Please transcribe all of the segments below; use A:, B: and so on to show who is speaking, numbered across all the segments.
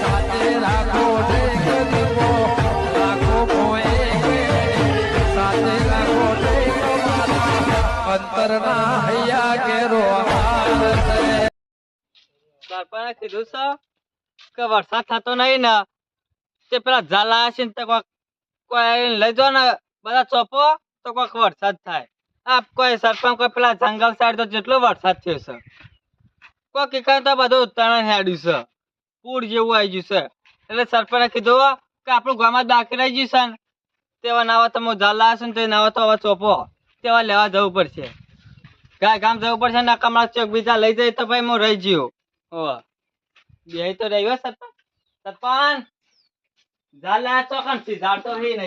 A: સાથે રાખો
B: કીધું છે કે વરસાદ થતો નહીં ને, તે પેલા ઝાલા હશે ને કોક કોઈ લઈ જાઓ ને, બધા ચોપો, તો વરસાદ થાય. આપ કોઈ સરપંચ કોઈ પેલા જંગલ સાઈડ તો જેટલો વરસાદ થયો છે. કોક એકાદ બધો ઉત્તરાયણ હેડ્યું છે. પૂર જેવું આવી ગયું છે. એટલે સરપંચે કીધું કે આપણું ગામમાં દાખલ આવી ગયું છે ને તેવા નાવા તમે ઝાલા હશે ને તે નાવા તો હવે ચોપો તેવા લેવા જવું પડશે. ગાય ગામ જવું પડશે ને કમળા ચોક બીજા લઈ જાય તો ભાઈ હું રહી ગયો. ઓવા બે તો રહ્યો સરપંચ. સરપંચ ઝાડ તો નહીં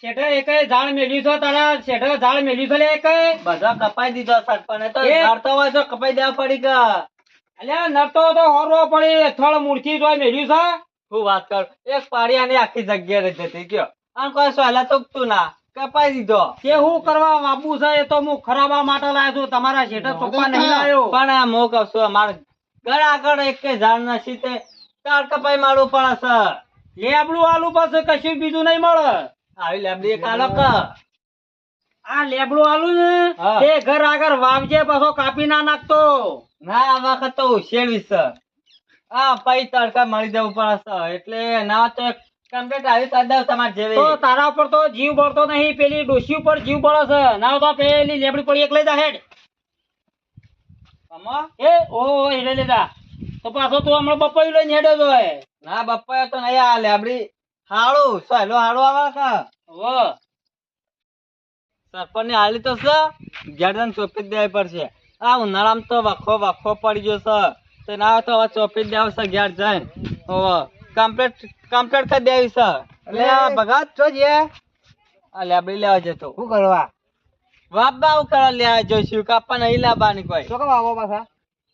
C: શેઠે ઝાડ મેલ્યું છો તારા? શેઠો ઝાડ મેલ્યું છે એક
B: બધા કપાઈ દીધો સરપંચ તો ઝાડ તો હોય તો કપાઈ દેવા પડી ગયા.
C: અલ્યા નતો તો હોરવો પડી થળ મૂર્ખી જોઈ મેલ્યું છે?
B: હું વાત કર? એક પાડિયાની આખી જગ્યા રહી જતી ગયો આમ કોઈ સહેલા તો તું ના? કપાઈ દીધો.
C: કે હું કરવા વાપુ છે એ તો હું ખરાબા માટે લાવ્યો છું તમારા શેઠે ચોપા નહીં લાવ્યો
B: પણ આ મો કહું છું અમારે ઘર આગળ એક કે ઝાડ ના સીતે તાર કપાઈ મારું પડે છે.
C: લેબડું આલુ પાસે કશું બીજું નહીં મળે.
B: આવી લેબડી એક આલક.
C: આ લેબડું આલુ ને
B: હા.
C: તે ઘર આગળ વાવજે પાછો કાપી ના નાખતો.
B: ના આ વખત તો ઉછેરવી છે આ પૈ તડકા મળી જવું પડે છે એટલે ના તો કમ્પ્લીટ આવી
C: તો તારા ઉપર તો જીવ બળતો નહીં પેલી ડોશી ઉપર જીવ બળે છે. ના તો પેલી લેબડી પડી એક લઈ જા હેડ.
B: અમો?
C: એ ઓ હેડે લેતા તો પાછો તું હમણાં બપોઈ લઈને હેડો તો.
B: ના બપ્પા તો નહીં આ લેબડી. હાળું સહેલો હાળું આવે
C: છે?
B: ઓ સરપંચની હાલી તો છે. ગેરદન ચોપી જ દેવી પડશે. આ ઉનાળામાં તો વખો વખો પડી ગયો છે. તો ના તો હવે ચોપી જ દેવું છે ઘેર જઈને. હવે કમ્પ્લીટ કમ્પ્લીટ કરી દેવી છે. એટલે ભગત છો જે. આ લેબડી લેવા જતો.
C: શું કરવા?
B: વાપા હું કરવા લેવા જોઈશું કાપા નહીં લાવવાની કોઈ.
C: શું કરવા પાછા?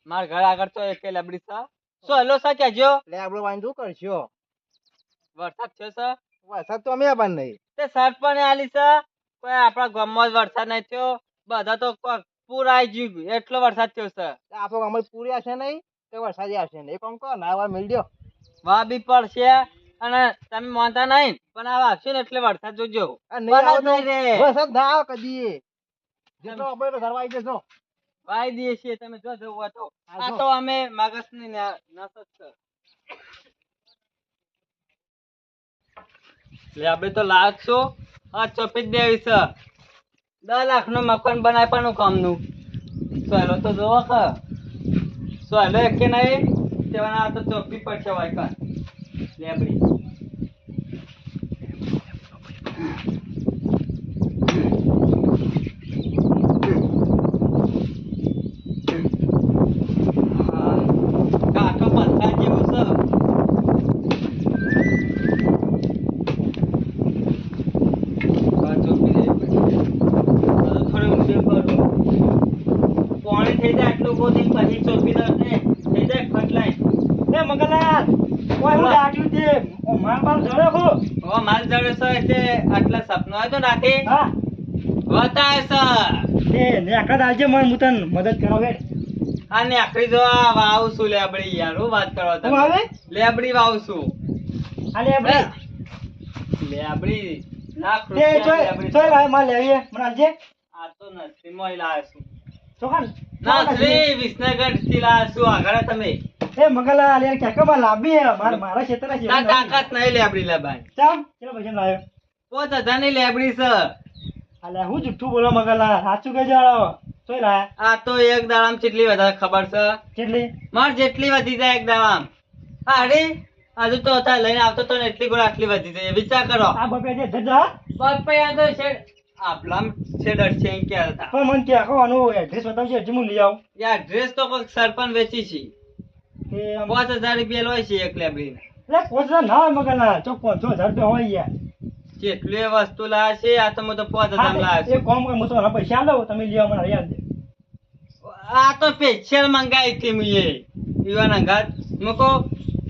B: મારા ઘર આગળ તો એક લેબડી છે. શું હેલો સા
C: એટલે આપણે વાંધો શું કરશો.
B: વરસાદ છે છે
C: વરસાદ તો અમે પણ નહીં.
B: તે સરપંચ આલી છે. કોઈ આપણા ગામમાં વરસાદ નહીં થયો. બધા તો કોક પૂર ગયું એટલો વરસાદ થયો છે.
C: આપો ગામ પૂરી આવશે નહીં તો વરસાદ આવશે નહીં. કોણ કોણ ના વાર મિલ દો
B: બી પડશે અને તમે માનતા નહીં પણ આ આવશે ને એટલે વરસાદ જોજો. વરસાદ
C: ના આવે કદી જેટલો આપણે આવી જશો.
B: વાઈ દઈએ છીએ તમે જો જવું હોય તો. આ તો અમે મગજની ની નસ જ છે. એટલે આપણે તો લાગશો. આ ચોપી જ દેવી છે. દસ લાખનું મકાન બનાવવાનું કામનું. સહેલો તો જોવો કે. સહેલો એક કે નહીં, તેવાના તો ચોપી પડશે વાયકન લેબડી હા કાઠો પથ્થર જેવું છે આ ચોપી દેવી પડશે. હવે થોડું ઊંચું કરું. પોણી થઈ જાય આટલું ગોતીને પછી ચોપી દઉં ને થઈ જાય ફટલાઈ
C: એ મંગલનાથ કોઈ હું લાગ્યું તે ઓ માર માર જડે ખો
B: હવે માલ જડે છે એટલે તો
C: નેકડ મને હું તને મદદ
B: આ ને જો આ વાવ છું લેબડી યાર હું વાત કરો
C: હું આવે
B: લેબડી વાવ છું
C: આલે આપણે
B: લેબડી લાખ
C: તે
B: રૂપિયા
C: જોઈ ભાઈ માર લેવીએ મને આવજે
B: આ તો નથી મોય લાવ્યો છું
C: ચોખાન
B: ના શ્રી વિસનગરથી લાવ્યો છું આગળ તમે.
C: એ મંગલા લે કે લાંબી હે મારા ક્ષેત્ર છે
B: તાકાત નહીં લેબડી લેબાની
C: ચામ ચલો ભજન લાવ્યો.
B: પોત હજારની લેબડી છે
C: અલે હું જુઠ્ઠું બોલો મગલા સાચું કહેજો જોઈ લા
B: આ તો એક દાડામાં કેટલી વધારે ખબર છે
C: કેટલી
B: માર જેટલી વધી જાય એક દાડામાં. અરે હજુ તો હતા લઈને આવતો તો ને એટલી ગોળ આટલી વધી જાય. વિચાર કરો.
C: આ બપે જે ધજા
B: આ તો છે. આપલામ છેડર છે કે હતા.
C: પણ મન કે આખો આનો એડ્રેસ બતાવજો હજી હું લઈ આવું.
B: યાર એડ્રેસ તો કોઈ સરપંચ વેચી છે.
C: કે આમ-
B: પાંચ હજાર રૂપિયા હોય છે એક લેબડી
C: એટલે પાંચ હજાર ના હોય મગલા પાંચસો હજાર રૂપિયા હોય યાર.
B: જેટલી એ વસ્તુ લાવે છે આ તો પાંચ હજાર
C: હા,
B: લાવે
C: એક કામ હું તમારા પૈસા લાવો તમે લઈ મને યાદ
B: આ તો સ્પેશિયલ મંગાવી હતી મુએ યુવાન અંગાત મૂકો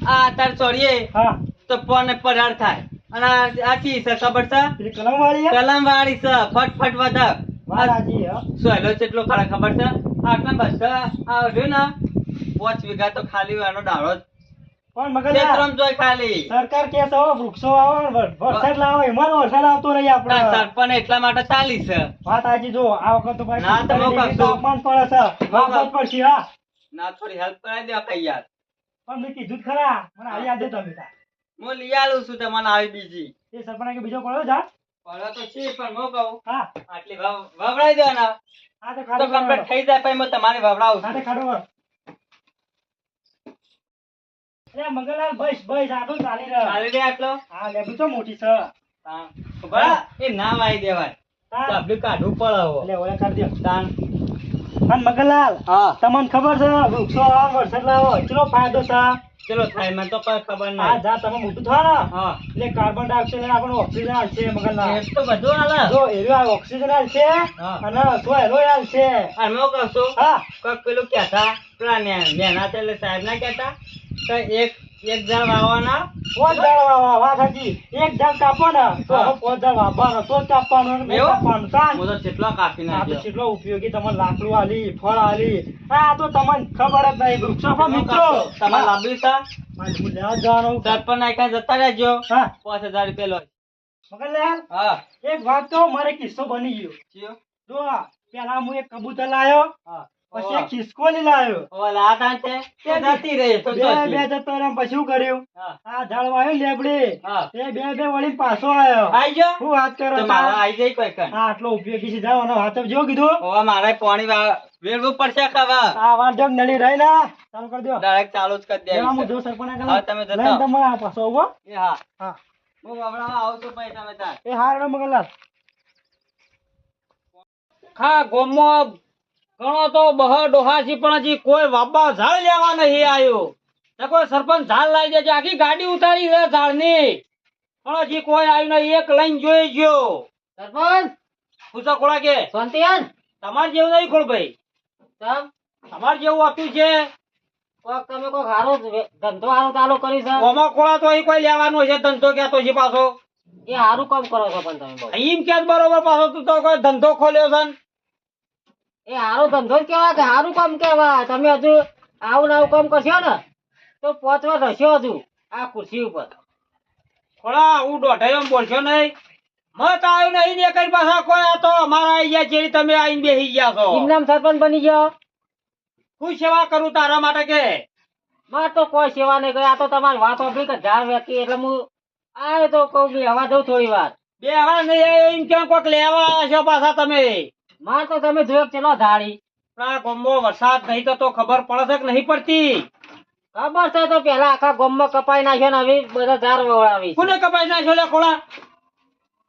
B: આ તાર ચોરીએ
C: હા.
B: તો પોને પરાર થાય. અને આ- ચી છે ખબર છે?
C: કલમ વાળી?
B: કલમ વાળી છે ફટફટ
C: હે.
B: સોયલો કેટલો ખરા ખબર છે? આટલા બધા આ રહ્યું ને પાંચ વીઘા તો ખાલી આનો જ.
D: પણ
B: જોય ખાલી.
D: સરકાર કે છે વૃક્ષો વાવો વરસાદ લાવો એમાં વરસાદ આવતો નહીં આપણે.
B: સરપંચ એટલા માટે ચાલી છે.
D: વાત આજે જો આ વખત તો ભાઈ
B: ના, તો હું
D: ડિગ્રી
B: કરશું.
D: તાપમાન પડે છે. વાપસ પડશે હા.
B: ના થોડી હેલ્પ કરાવી દો કઈ યાર
D: પણ મેં કીધું ખરા. મને આવી યાદ તમે તાર.
B: હું લઈ આલું છું તમને આવી બીજી.
D: એ સરપંચ કે બીજો પડ્યો જા.
B: તો છે પણ હું કહું?
D: હા.
B: આટલી વાવ- વાવડાવી દો ને.
D: હા તો
B: તો કમ્પ્લીટ થઈ જાય પછી હું તમારે વાવડાવું
D: હા તો અરે મગનલાલ બસ બસ આટલું ચાલી રહ્યો.
B: ચાલી દે આટલો
D: હા લેબુ તો મોટી છે.
B: હા. બરા એ ના વાઈ દેવાય.
D: હા.
B: ચાબલી કાઢવું પડે હવે.
D: એટલે ઓલા કરી દો.
B: તાણ.
D: અને મગનલાલ
B: હા.
D: તમને ખબર છે વૃક્ષો વાવો વરસાદ લાવો કેટલો ફાયદો છે?
B: ચલો થાય મને તો કોઈ ખબર ના
D: જા તમે મોટું થાય ને.
B: હા.
D: એટલે કાર્બન ડાયોક્સાઇડ આપણો ઓક્સિજન આવશે મગનલાલ
B: એ તો બધું આલે.
D: જો એરો આ ઓક્સિજન આવશે. અને તો એરો આવશે
B: અને હું કહું છું
D: હા.
B: કોક પેલું કહેતા પેલા ને- નેના એટલે સાહેબ ના કહેતા તો એક વાવવાના?
D: વાવવા વાત એક તો
B: હા.
D: હવે વાવવાનો. તો જ કાપવાનું અને નહીં તાન.
B: તો કેટલો કાપી
D: આ તો કેટલો ઉપયોગી તમને લાકડું આલી ફળ આલી. આ તો તમને ખબર જ નહીં. વૃક્ષો પણ મિત્રો.
B: તમારે લાંબી છે
D: મારે હું લેવા જ જવાનું.
B: સરપંચ ના જતા રહેજો.
D: હા.
B: પાંચ હજાર રૂપિયા લો.
D: મગનલાલ
B: હા.
D: એક વાત તો મારે કિસ્સો બની ગયો. જો પેલા હું એક કબૂતર લાયો.
B: હા.
D: પછી ખિસકો લાયો.
B: ઓલે તાણ તે જતી રહી તો
D: બે બે જતો રહ્યો પછી શું કર્યું? આ ઝાડ વાયો લેબડી એ બે બે વળી પાછો આવ્યો
B: આઈ ગયો?
D: હું વાત કરો
B: તો મારા આઈ જઈ કોઈ
D: કઈ આટલો ઉપયોગી છે. જાવ અને વાત જો કીધું.
B: હવે મારે પાણી વા- પડશે ખાવા.
D: આ વાર જો નળી રહી ના. ચાલુ કરી દો.
B: ડાયરેક્ટ ચાલુ જ કરી
D: દે હું જો સરપંચ
B: હા, તમે જતા
D: તમે આ પાછો આવો
B: એ હા.
D: હા.
B: હું વવડાવવા આવું છું પછી તમે તાર.
D: એ હા રેડો મગનલાલ
C: ખા ગોમમાં ઘણો તો બહ ડોહાસી પણ હજી કોઈ વાબા ઝાડ લેવા નહીં આવ્યો. ને કોઈ સરપંચ ઝાડ લાવી દેજે આખી ગાડી ઉતારી છે ઝાડની. પણ હજી કોઈ આવ્યું નહીં એક લઈને જોઈ ગયો. સરપંચ? પૂછો ખોળા કે.
E: શાંતિયાન?
C: તમારે જેવું નહીં ખોળભાઈ
E: ભાઈ.
C: તમારે જેવું આપ્યું છે.
E: કોક તમે કોક હારો ધંધો હારો ચાલુ કરી છે.
C: ઓમાં ખોળા તો અહીં કોઈ લેવાનો છે ધંધો કેતો છે પાછો.
E: એ હારું કામ કરો છો પણ તમે
C: એમ કે બરોબર પાછો તું તો કોઈ ધંધો ખોલ્યો છે.
E: એ હારો ધંધો જ કેવાય કે હારું કામ કેવાય તમે હજુ આવું આવું કામ કરશો ને તો પોચવા રહેશો હજુ આ ખુરશી ઉપર.
C: ખોળા હું દોઢાઈ બોલશો નહીં? મત આવ્યું નહીં ને કઈ પાછા કોઈ આ તો અમારા આવી ગયા છે તમે આવીને બેસી ગયા છો.
E: ઇમનામ સરપંચ બની ગયો?
C: હું સેવા કરું તારા માટે કે?
E: માર તો કોઈ સેવા નહીં કરી આ તો તમારી વાત સાંભળી કે ઝાડ વેકી એટલે હું આ તો કહું બી હવા દઉં થોડી વાર.
C: બે હવા નહીં આવ્યો એમ કેમ કોઈક લેવા આવ્યા છો પાછા તમે?
E: માર તો તમે જોયો ચેલો ધાડી.
C: પણ આ ગામમાં વરસાદ નહીં તો તો ખબર પડે છે કે નહીં પડતી?
E: ખબર છે તો પેલા આખા ગોમમાં કપાઈ નાખ્યો ને હવે બધા ઝાર વવડાવી
C: કોને કપાઈ નાખ્યો લે ખોળા?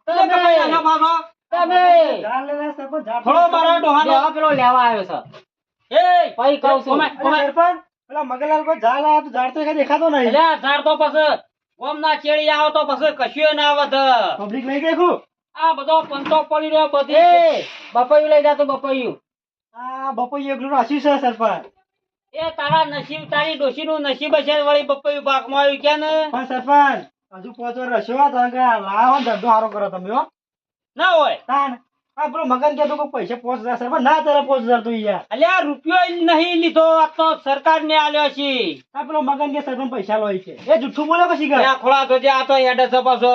C: તમે! કપાઈ નાખ્યો પાછો?
E: તમે!
D: ઝાડ લેલા સરપંચ ઝાડ
C: થોડો મારા ડોહાનો.
E: લેવા પેલો લેવા આવ્યો છે.
C: એ!
E: ભાઈ કહું છું.
C: ઓમે, ઓમે.
D: અરે સરપંચ પેલા મગનલાલ પર ઝાડ લાયા તો ઝાડ તો કઈ દેખાતો નહીં.
C: લે ઝાડ તો પછી ગોમ ના ચેડી આવો તો પછી કશું ના આવત
D: પબ્લિક લઈ ગઈ ખું
C: આ બધો પંતો પડી રહ્યો બધી.
E: બપૈયું લઈ જા તો બપૈયું.
D: આ બપોઈ એકલું રાખ્યું છે સરપંચ.
C: એ તારા નસીબ તારી ડોશીનું નસીબ છે વળી બપૈયું પાકમાં આવ્યું કે ને?
D: પણ સરપંચ હજુ પોચો રસ્યો લાવો ધંધો સારો કરો તમે હો.
C: ના હોય.
D: તાન આ પેલો મગન કહેતો કે પૈસા પોચ હજાર સરપંચ ના તારે પોચ હજાર તું યાર.
C: અલ્યા આ રૂપિયો નહીં નહીં લીધો આ તો સરકાર ને આલ્યો છે.
D: આ પેલો મગન કે સરપંચ પૈસા લોય છે. એ જુઠ્ઠું બોલે પછી
C: ખોળા તો જે આ તો હેડે છે પાછો.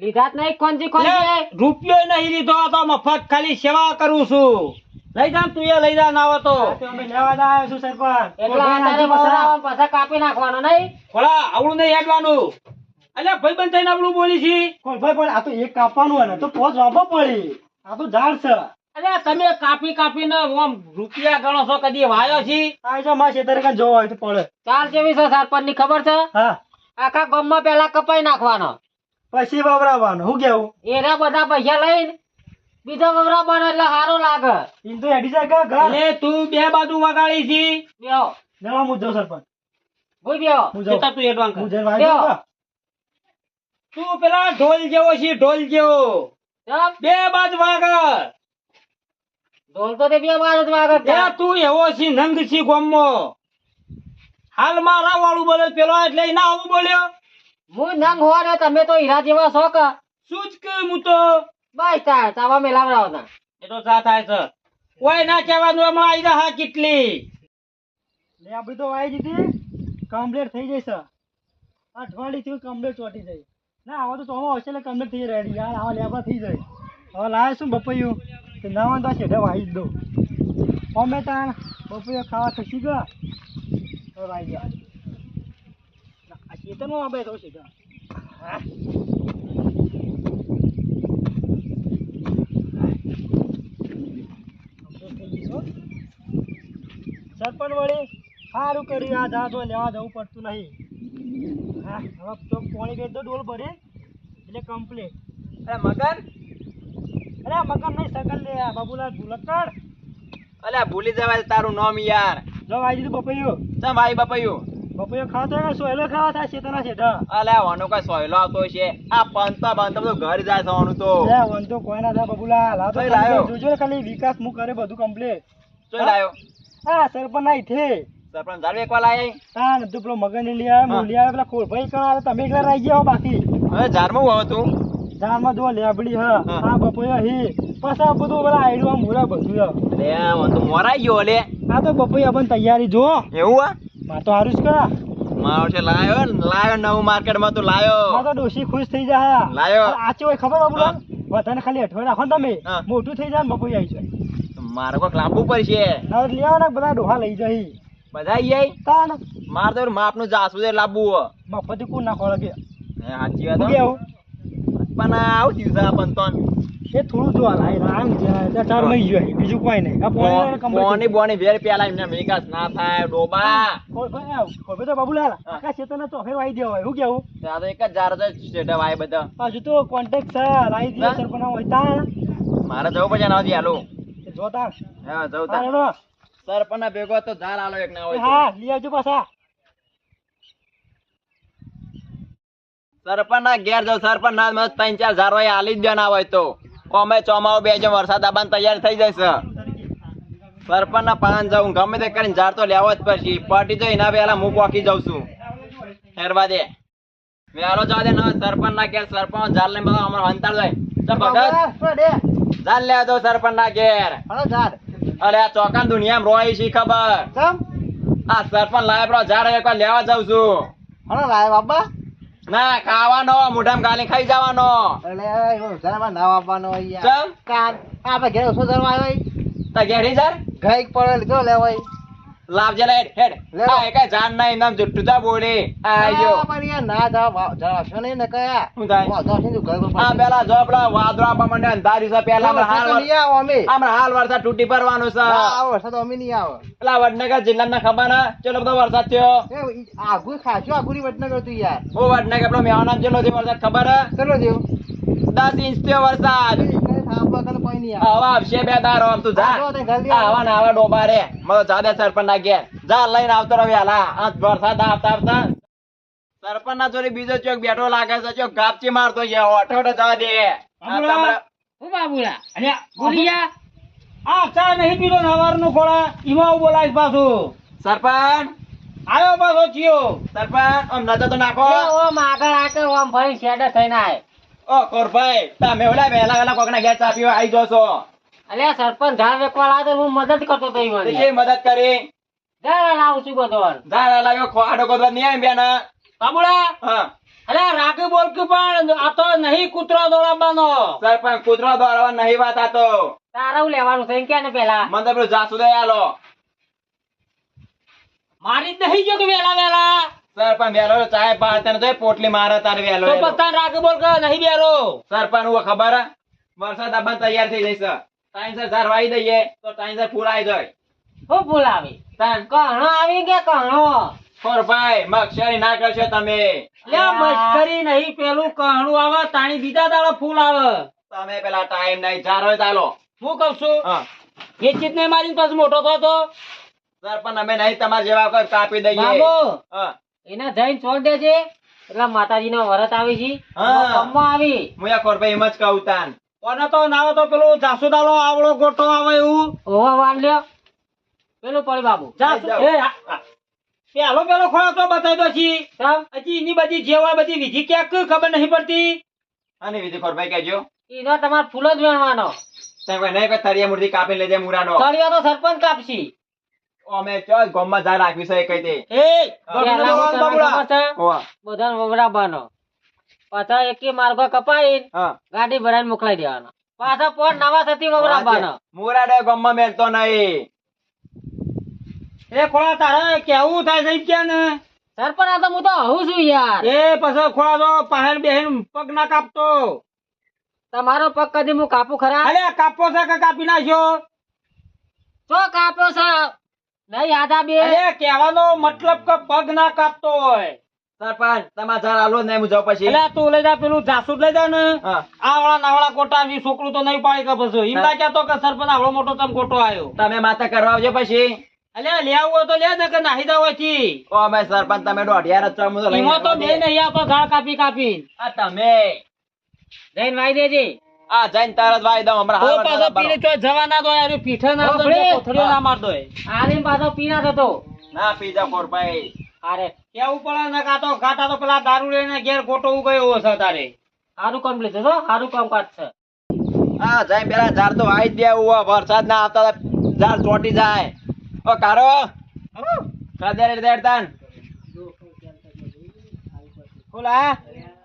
E: લીધા જ નહીં
C: રૂપિયો નહીં લીધો તો મફત ખાલી સેવા કરું છું. લઈ જા તું એ લઈ જા ના તો.
D: અમે લેવા ના આવ્યો છું સરપંચ.
E: એટલે અત્યારે વવડાવવાનું કાપી નાખવાનો નહીં?
C: ખોળા આવડું નહીં હેડવાનું. અલ્યા ભાઈ બંધ થઈને આવડું બોલી છે.
D: કોઈ ભાઈ પણ આ તો એક કાપવાનું હોય ને તો પોચ વાપો પડી આ તો ઝાડ છે.
C: અરે તમે કાપી કાપીને આમ રૂપિયા ગણો છો કદી વાયો છે?
D: આ જો માં છેતર કાં જોવા હોય તો પડે.
E: ચાર જેવી છે સરપંચની ખબર છે?
D: હા.
E: આખા ગામમાં પેલા કપાઈ નાખવાનો.
D: પછી વાપરાવાનું હું કેવું?
E: એના બધા પૈસા લઈને બીજો વવડાવવાનો એટલે સારું લાગે.
D: ઈન તો હેડી જાય ઘર?
C: એ તું બે બાજુ વગાડી છી.
E: બેહો.
D: નવા મુદ્દો સરપંચ.
E: ભૂઈ બેહો.
D: હું
C: તું એડવાન્સ
D: હું જઈને
C: તું પેલા ઢોલ જેવો છે ઢોલ જેવો. બે બાજુ વાગર
E: ઢોલ તો તે બે બાજુ જ વાગે
C: એ તું એવો છે નંગ છે ગોમમાં હાલ મારા વાળું બોલે પેલો એટલે ના આવું બોલ્યો.
E: હું નંગ હોવા ને તમે તો હીરા જેવા છો કે?
C: શું જ કે હું તો?
E: બસ તાર ચાવા ના
C: એ તો સા થાય છે. કોઈ ના કહેવાનું એમાં આઈ રહા હા લે
D: આપડી તો વાઈ દીધી કમ્પ્લીટ થઈ જશે અઠવાડિયું થી કમ્પ્લીટ ચોટી જાય ના આવા તો ચોમા હશે એટલે કમ્પ્લીટ થઈ રેડી યાર આવા લેબડા થઈ જાય. હવે લાવે શું બપૈયું તો ના તો છેડે વાઈ જ દઉં. અમે તાણ બપૈયો ખાવા થશી ગયા હવે વાઈ ગયા. ખેતરમાં વાપરે તો. છે હા સરપંચ વળી સારું કર્યું આ જા તો લેવા જવું પડતું નહીં. હા હવે તો પાણી વેચ દો ડોલ ભરે. એટલે કમ્પ્લીટ
F: અરે મગન?
D: અરે આ મકાન નહીં સકલ લે બાબુલાલ ભૂલક્કડ.
F: અલ્યા ભૂલી જવાય તારું નામ યાર.
D: જો આવી દીધું બપૈયું
F: ચમ ભાઈ બપૈયું
D: બપૈયું ખાવા થાય સોયલો ખાવા થાય શેતના શેઠા?
F: અલ્યા વાનો કઈ સોયલો આવતો છે. આ પંતા બંતા બધું ઘર જાય થવાનું તો.
D: લે વંતો કોઈ ના થાય બબુલાલ આ તો
F: લાયો?
D: જોજો ખાલી વિકાસ હું કરે બધું કમ્પ્લીટ
F: જોઈ લાયો.
D: હા? સરપંચ ના થે
F: સરપંચ ઝાડુ એકવાર લાય
D: હા ને પેલો મગન લઈ આવે
F: હા.
D: હું પેલા ખોરભાઈ કણા તમે એકલા રહી ગયા બાકી.
F: હવે હું હતું
D: ઝાડમાં જો લેબડી હા.
F: હા.
D: આ બપોયો હી. પછી આ બધું પેલા આયડું મૂરા બધું.
F: લે હું તો મોરાઈ ગયો લે.
D: આ તો બપોયો પણ તૈયારી જો.
F: એવું હા?
D: માર તો હારું જ કરા
F: મારો છે લાયો ને, લાયો નવું માર્કેટમાં તો
D: માર
F: લાયો
D: તો ડોશી ખુશ થઈ જા
F: લાયો.
D: આચી હોય ખબર બાબુલાલ વતન ખાલી અઠવાડિયે રાખો ને તમે. મોટું થઈ જાય ને બપોયો આવી જાય.
F: મારે કોઈક લાંબુ પડશે.
D: ના લેવા આવો ને બધા ડોહા લઈ જાય.
F: બધા આઈ
D: તાણ.
F: મારે તો માપનું જાસુ એ લાંબુ.
D: મફતી કોણ નાખવા લાગે?
F: સાચી વાત પણ આવું છે આ પંતોન.
D: એ થોડું જો લાય આમ ચાર મહી ગયો બીજું કોઈ નહીં. આ પોણી
F: વેર પેલા એમને વિકાસ ના થાય ડોબા.
D: કોઈ- તો બાબુલાલ
F: હા.
D: આખા ખેતરને ચોફેર વાઈ દેવા હું કેવું?
F: ત્યાં તો એક જ જાર છે સ્ટેટઅપ આય બધા.
D: હજુ તો કોન્ટેક્ટ છે. લાવી દે
F: સર
D: બનાવ હોય
F: મારે જવું પડશે ના હાલો.
D: જોતા.
F: હા જવું
D: સર
F: તા ના ભેગો તો ધાર આલો એક ના હોય
D: હા લઈ આવજો પાછા.
F: સરપંચ ના ઘેર જાવ સરપંચ ના ત્રણ ચાર ઝાડ હોય આલી જ દેવાના હોય તો. અમે ચોમાવો બે જેમ વરસાદ આવવાની તૈયાર થઈ જશે. સરપંચના પાન જાઉં. ગમે તે કરીને ઝાડ તો લેવો જ પડશે. પટી તો એના પહેલા હું પોકી જાઉં છું. હેરવા દે. વેલો જવા દે ના સરપંચ ના ઘેર સરપંચ ઝાડ લઈને બધા અમારો અંતર જાય. તો ભગત. ઝાડ લેવા દો સરપંચ ના ઘેર અરે આ ચોકાન દુનિયામાં રોય છે ખબર? આ સરપંચ લાવે પેલો ઝાડ એકવાર લેવા જાઉં છું. ના ખાવાનો મોઢામાં ગાલી ખાઈ જવાનો. ચમ તા ઘેરી ઝાડ લાવજે હેડ હેડ. આ એકાય ઝાડ નહીં એનામ જુઠ્ઠું તા આ આયો થાય? આ પેલા જો પેલા વાદળો આપવા માંડે અંધાર્યું છે પેલા હમણાં હાલ વર- હમણાં હાલ વરસાદ તૂટી પડવાનું છે. પેલા વડનગર જિલ્લામાં ખબર ના ચલો બધો વરસાદ થયો. ઓ વડનગર આપણો મેવાના ચેલો થયો વરસાદ ખબર હે? દસ ઇંચ થયો વરસાદ. હવે આવશે બે દારો આમ તું જા. આવા ને આવા ડોબા રે. મને જા દે સરપંચ ના ઘેર. જા લઈને આવતો રહે વહેલા આ વરસાદ આવતા આવતા સરપંચ ના જોડે બીજો ચોક બેઠો લાગે છે ચોક ગાપચી મારતો છે ઓઠો ઓઠો જવા દે. આ
C: બાબુલા
D: અને આ- આ ચા નહીં પીલો નવારનું ખોળા. ઈમાં બોલાય પાછું.
F: સરપંચ?
D: આવ્યો પાછો ચિયો.
F: સરપંચ આમ નજર તો નાખો.
E: ઓમ આગળ આગળ ઓમ ભાઈ શેડે થઈને આય.
F: ઓ કોરભાઈ તમે ઓલા વહેલા વહેલા કોકના ગેસ પીવા આવી જશો
E: અલ્યા સરપંચ ધાર વેકવા લાવે તો હું મદદ કરતો તો ઈ
F: તો
E: વળી.
F: મદદ કરી.
E: ધાર લાવું છું બધો
F: ધાર લાવ્યો ખોડો કોદવા નહીં આમ બેના.
C: બાબુડા
F: હા.
C: અલે રાગે બોલ કે પણ આ તો નહીં કૂતરો દોડાવવાનો.
F: સરપંચ કૂતરો દોડવા નહીં વાત આ તો.
E: તારા હું લેવાનું છે કે ને પેલા.
F: મને તો પેલું જાસૂદે આલો.
C: મારી નહીં જો કે વેલા વેલા.
F: પણ વેલો ચાય પાડતે તો પોટલી મારે તારે વેલો
C: તો
F: વહેલો.
C: રાખ બોલ કે નહીં સર
F: પણ હું ખબર વરસાદ આબા તૈયાર થઈ જશે ટાઈમસર ઝાડ વાઈ દઈએ તો ટાઈમસર ફૂલ આવી જાય.
E: હું આવી?
F: તાન.
E: કણો આવી કે કણો?
F: ખોરભાઈ મક્ષરી ના કરશો તમે.
C: લે મસ્કરી નહીં પેલું કણું આવે તાણી બીજા દાડા ફૂલ આવે.
F: તમે પેલા ટાઈમ નહીં હોય ચાલો
C: હું કઉ છું
F: હા.
C: એ ચીજ ને મારી પાસે મોટો થતો?
F: સરપંચ અમે નહીં તમારા જેવા કાપી દઈએ.
E: બાબુ જઈને છોડ દેજે. એટલે માતાજી નો વરત આવી છે.
F: હા.
E: આવી.
F: હું યા ખોરભાઈ એમ જ કહું તાન.
C: કોને તો ના તો પેલું જાસુદાલો આવડો ગોટો આવે એવું.
E: ઓવા વાર લ્યો પેલું પડી બાબુ.
C: જાસુ
F: જાઓ.
C: એ આ- આ. પેલો પેલો ખોળો તો બતાવી દો છી. હજી એની બધી જેવા બધી વિધિ ક્યાંક ખબર નહીં પડતી.
F: અને વિધિ ખોરભાઈ કહેજો.
E: એનો તમારે ફૂલ જ વેણવાનો.
F: નહીં કોઈ તળિયા મૂર્તિ કાપી લેજે મુરાનો.
E: તળિયા તો સરપંચ કાપશી.
F: અમે ચો ગામમાં જા રાખવી છે કઈ દે.
C: એ.
E: બધાને વવડાવવાનો પાછા એકે માર્ગો કપાઈ ગાડી ભરાઈને મોકલાઈ દેવાનો. પાછા પોર નવા થતી વવડાવવાનો
F: મુરાડે ગામમાં મેલતો નહીં.
C: એ ખોળા તારે કેવું થાય છે કે ને?
E: સરપંચ આ તો હું તો હું છું યાર.
C: એ પછી ખોળા તો પહેર બેહીન પગ ના કાપતો.
E: તમારો પગ કદી હું કાપું ખરા?
C: અરે કાપો છે કે કાપી નાખ્યો?
E: તો કાપ્યો છે? નહીં યાદ બે.
C: અરે કહેવાનો મતલબ કે પગ ના કાપતો હોય.
F: સરપંચ તમારે ઝાડ આલો નહીં હું પછી.
C: એટલે તું લઈ જા પેલું જાસૂદ લઈ જા ને.
F: હા.
C: આવડા કોટા બી છોકરું તો નહીં પાડી કે પછી. એમ કહેતો કે સરપંચ આવડો મોટો તમ કોટો આવ્યો
F: તમે માતા કરવા આવજો પછી.
C: અલ્યા લે આવું હોય તો લે ને કે નાહી જાવથી
F: ઓ અમે સરપંચ તમે દોઢિયાર જ છો તો લઈને
C: તો બે નહીં આવતો ઝાડ કાપી કાપી
F: આ તમે.
E: જઈને વાઈ દેજે.
F: આ જઈને તરત વાઈ દઉં હમણાં
C: તો
F: હાલો,
C: પાછો પીને તો જવા ના દો યાર? પીઠે ના દો. કોથળીઓ ના માર દો
E: આને પાછો પીના થતો.
F: ના પી જા કોર ભાઈ.
E: અરે
C: કેવું પડે ને કાતો કાતા કાંટા તો પેલા દારૂ લઈને ઘેર ગોટો ગયો હશે તારે.
E: સારું કામ લીધું છો સારું કામ કાજ છે.
F: હા જાય પેલા ઝાડ તો વાઈ દે દેવું હો. વરસાદ ના આવતા ઝાડ ચોટી જાય. ઓ કારો! કાદેર દેડતાન ખોલા.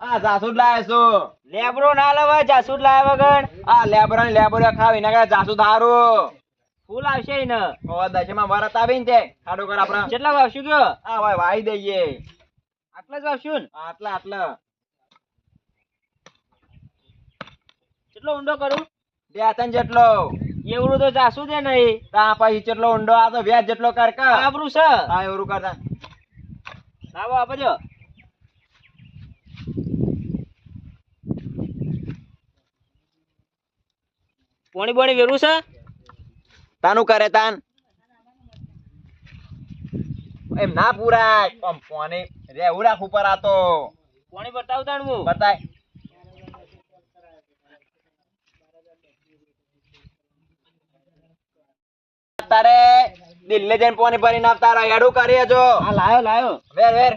F: આ સાસુ લાવે છું. લેબરો ના લાવે જાસૂદ લાવે વગર. આ લેબરો ને લેબરો ખાવી ના જાસૂદ હારો.
C: ફૂલ આવશે ને
F: ઓ દશમાં વરત આવી ને તે ખાડો કર આપણા
C: કેટલા વાવશું કયો
F: હા ભાઈ વાઈ દઈએ.
C: આટલા જ વાવશું ને?
F: આટલા આટલા.
C: કેટલો ઊંડો કરું?
F: બે ત્રણ જેટલો.
C: એવડું તો જાસુ દે નહીં.
F: તા પછી જેટલો ઊંડો આ તો વ્યાજ જેટલો કર કર
C: આબરું છે.
F: હા એવું કરતા.
C: લાવો આપજો. પોણી બોણી વેરું છે?
F: તાનું કરે તાન. એમ ના પૂરાય. આમ પોને રે રાખ ઉપર આ તો.
C: પોણી બતાવ તાણ હું?
F: બતાય. તારે દિલ્હી જઈને પોની ભરીને આવતા રહો હેડું કરી જો.
C: હા લાયો લાયો.
F: વેર વેર.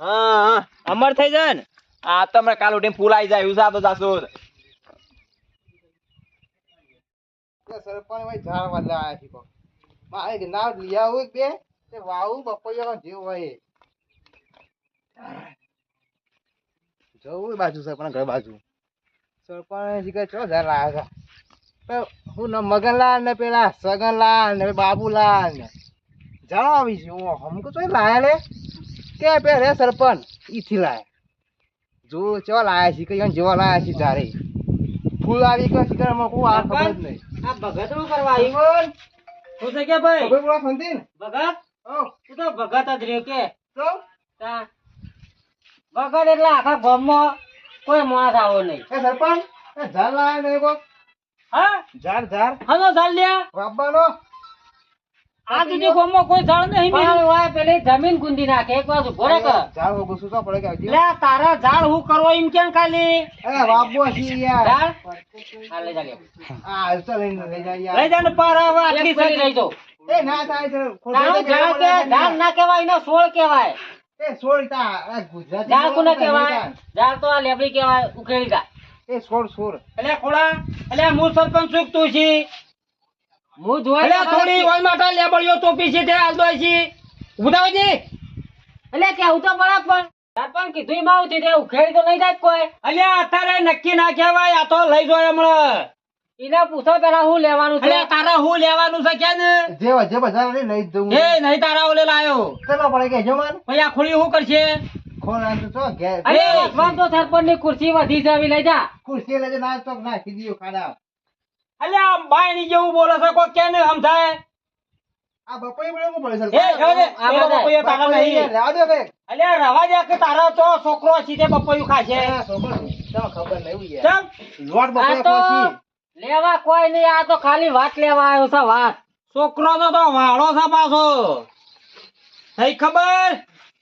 F: હા હા.
C: અમર થઈ જાય ને
F: આ તો હમણાં કાલ ઉઠીને ફૂલાઈ જાય. એવું સાતો જાસૂદ
G: સરપંચ ભાઈ ઝાડ વાલા આયા છે મારે કે આવું બપોરિયા જેવું બાજુ ઘર બાજુ. સરપંચ ઝાડ હું ને મગનલાલ ને પેલા સગનલાલ ને બાબુલાલ ને જણાવી છે હું. હમકો તો લાયા લે. કે પે રે સરપંચ, ઈથી લાયા. જો ચો લાયા છે કઈ જેવા લાયા છે ઝાડે ફૂલ આવી કે શિકારમાં કોઈ આ ખબર જ નહીં.
E: આ ભગતનું કરવા આવ્યું
C: શું છે કે ભાઈ?
G: પડે ફંતી ને?
E: ભગત?
G: ઓ.
E: તું તો ભગત જ રે કે.
G: તો.
E: ભગત એટલે આખા ગામમાં કોઈ માણસ આવો નહીં.
G: એ સરપંચ એ ઝાડ લાયા ને કોક?
C: હા?
G: ઝાડ ઝાડ.
C: હાલો ઝાડ લ્યા.
G: વાવવાનો?
C: આ કોઈ નહીં
E: પણ. પેલી જમીન ગુંદી નાખે એક બાજુ ભોરે કર.
G: ઝાડ ઉભું સૂતો પડે કે આવજો.
C: લે તારા ઝાડ હું કરવો એમ કેમ ખાલી?
G: એ વાવવો છે યાર.
E: ઝાડ? લઈ જા લે.
G: આ હાલતો લઈને લઈ જાય
C: લઈ જા ને પાર હવે આટલી
E: એક લઈ
C: સડી.
G: એ ના થાય છે
E: તારું ઝાડ કે ઝાડ ના કહેવાય ને સોળ કહેવાય.
G: એ છોડ તા આ ગુજરાતી
E: ઝાડ કોને કહેવાય? ઝાડ તો આ લેબડી કહેવાય ઉખેડી જા.
G: એ છોડ
C: એટલે ખોળા એટલે હું સરપંચ ચૂક તું છી?
E: હું જોઈ
C: થોડી ઓય માટા લેબળિયો ટોપી છે તે હાલ દોય છે. ઉડાવજી
E: એટલે કેવું તો પડે પણ. સરપંચ કીધું ઈ માવું થી તે ઉખેડી તો નહીં જાય કોઈ.
C: અલ્યા અત્યારે નક્કી ના કહેવાય આ તો લઈ જોય હમણાં.
E: એને પૂછો પેલા હું લેવાનું છે.
C: તારા હું લેવાનું છે કે ને
G: જે બધા લઈ લઈ જ
C: એ નહીં તારા ઓલે લાયો.
G: ચલો પડે કે
C: આ ખોલી શું કરશે?
G: તો ઘેર
E: અરે સરપંચની ખુરશી વધી છે લઈ જા.
G: ખુરશી લઈ ના તો નાખી દીધું ખાડા.
C: અલ્યા બાયની જેવું બોલે છે કોઈ કેને સમજાય?
G: આ બપોરે પડે હું પડે
C: એ જવા
E: આ
C: પેલો તારા નહીં.
G: લેવા દો કે
C: અલ્યા રવા દે કે તારો તો છોકરો છે તે ખાશે.
G: છોકરો તમને ખબર નહીં. યાર.
C: ચમ.
G: લોટ
E: આ
G: બપોરે
E: લેવા કોઈ નહીં આ તો ખાલી વાત લેવા આવ્યો છે વાત.
C: છોકરો નો તો વાળો છે પાછો. થઈ ખબર?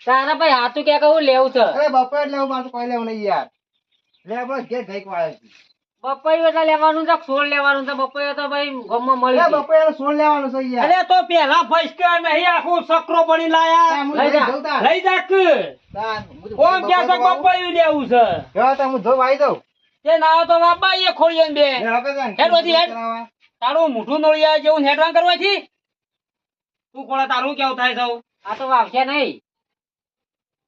E: તારા ભાઈ હાથું કે હું લેવું છે?
G: અરે બપોરે જ લેવું મારે કોઈ લેવું નહીં યાર. લે બસ ઘેર ગઈક વાળે છે.
E: બપૈયું એટલે લેવાનું છે સોળ લેવાનું છે. બપૈયું તો ભાઈ ગામમાં મળી
G: એ
E: ગયું.
G: સોળ લેવાનું છે
C: અરે તો પેલા ફસકે નહીં આખું સકરો લાયા.
E: લઈ જા.
G: તો
C: કોણ કે છે બપૈયું લેવું છે?
G: હું ધોવા આવી દઉં
C: તે ના તો બાબા એ ખોલીએ ને બે. હેડ વધી હેડ. તારું મોઢું નળિયા જેવું હેડવાન કરવાથી? તું કોણ તારું કેવું થાય સૌ
E: આ તો વાવશે નહીં.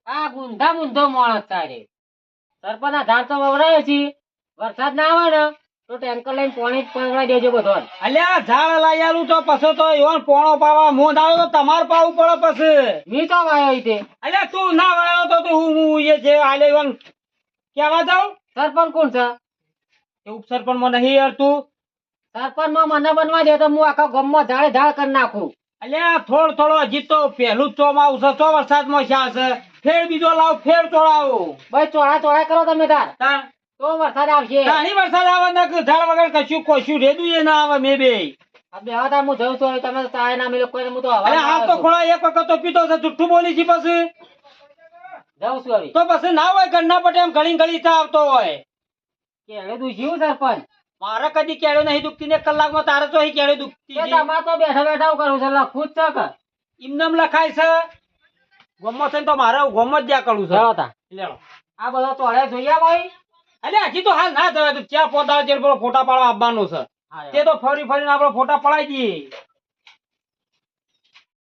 E: આ ગુંધા મુંધો માણસ તારે સરપંચ ધાર તો વવરાયો છે. વરસાદ ના આવે ને તો ટેન્કર લઈને પાણી દેજો બધો
C: અલ્યા ઝાડ લાઈ આલું તો પછી તો એવો પોણો પાવા મોં આવે તો તમારે પાવું પડે પછી.
E: મી તો વાયો
C: અલ્યા તું ના વાયો તો તું હું હું એ જે આલે કેવા જાઉં?
E: સરપંચ કોણ છે?
C: એ ઉપસરપંચમાં નહીં યાર તું.
E: સરપંચમાં મને બનવા દે તો હું આખા ગામમાં ઝાડે ઝાડ કરી નાખું.
C: અલ્યા થોડો થોડો હજી તો પહેલું જ ચોમાવું તો વરસાદમાં શા છે. ફેર બીજો લાવ ફેર ચોળાવો.
E: ભાઈ ચોળા ચોળા કરો તમે તાર.
C: તાણ
E: તો વરસાદ આવશે.
C: તાણી વરસાદ આવે ને ઝાડ વગર કશું કશું રેડું એ ના આવે મે બે
E: આપણે હવે હું જઉં છું તમે તો ચાય ના મેલો કોઈ હું તો હવા
C: હા તો ખોળા એક વખત તો પીતો છે જુઠ્ઠું બોલી છે પછી.
E: જાઉં છું હવે.
C: તો પછી ના હોય ઘરના પટે એમ ઘણી ઘણી ચા આવતો હોય.
E: કેળે દુખ્યું સરપંચ?
C: મારે કદી કેળે નહીં દુખતી ને એક કલાકમાં તારે તો અહીં કેળે દુખતી.
E: તમારે તો બેઠા બેઠા કરું છું લખું જ છે કે.
C: એમનેમ લખાય છે ગોમો છે તો મારે ગોમ જ જ્યાં કરું છે.
E: તા. આ બધો ચોળે જોઈએ ભાઈ
C: અલે હજી તો હાલ ના જવાય તું. ચા પોતા ફોટા પાડવા આવવાનું છે. તે તો ફરી ફરીને આપણે ફોટા પડાઈ દઈએ.